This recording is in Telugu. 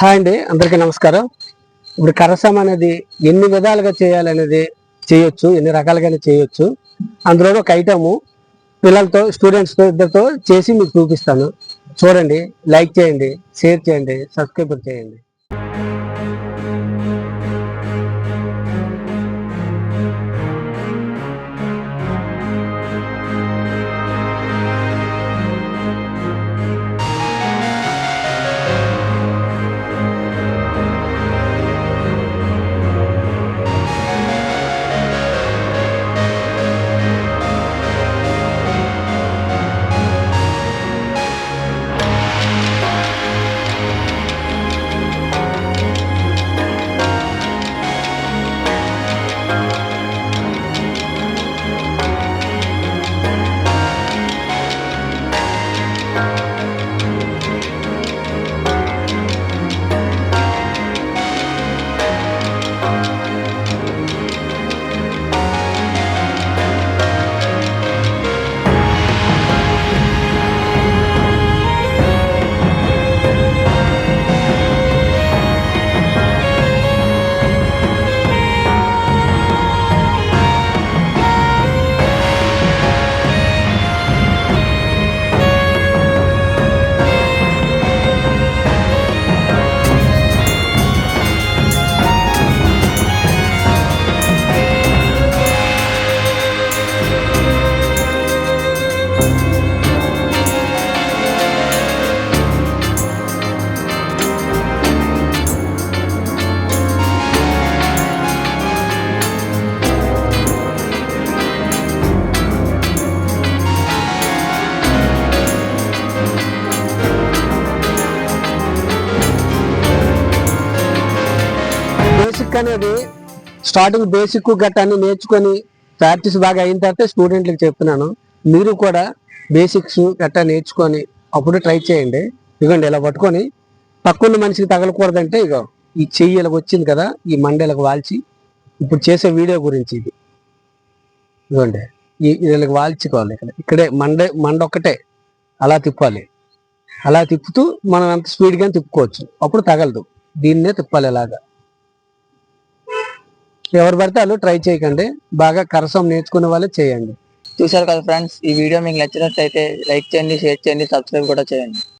హాయ్ అండి అందరికీ నమస్కారం. ఇప్పుడు కరసం అనేది ఎన్ని విధాలుగా చేయాలనేది చేయొచ్చు ఎన్ని రకాలుగానే చేయొచ్చు. అందులో ఒక ఐటము పిల్లలతో స్టూడెంట్స్తో ఇద్దరితో చేసి మీకు చూపిస్తాను. చూడండి లైక్ చేయండి షేర్ చేయండి సబ్స్క్రైబ్ చేయండి. బేసిక్ అనేది స్టార్టింగ్ బేసిక్ గట్టాన్ని నేర్చుకొని ప్రాక్టీస్ బాగా అయిన తర్వాత స్టూడెంట్లకు చెప్తున్నాను. మీరు కూడా బేసిక్స్ గట్టా నేర్చుకొని అప్పుడు ట్రై చేయండి. ఇదిగోండి ఇలా పట్టుకొని పక్కన మనిషికి తగలకూడదంటే ఇగో ఈ చెయ్యి ఇలా వచ్చింది కదా ఈ మండలకు వాల్చి ఇప్పుడు చేసే వీడియో గురించి ఇది. ఇదిగోండి ఈ వీళ్ళకి వాల్చుకోవాలి ఇక్కడ. ఇక్కడే మండ మండ ఒక్కటే. అలా తిప్పాలి. అలా తిప్పుతూ మనం అంత స్పీడ్గా తిప్పుకోవచ్చు. అప్పుడు తగలదు. దీన్నే తిప్పాలి ఇలాగా ఎవరు పడితే వాళ్ళు ట్రై చేయకండి. బాగా కరసం నేర్చుకునే వాళ్ళు చేయండి. చూసారు కదా ఫ్రెండ్స్ ఈ వీడియో మీకు నచ్చినట్లయితే లైక్ చేయండి షేర్ చేయండి సబ్స్క్రైబ్ కూడా చేయండి.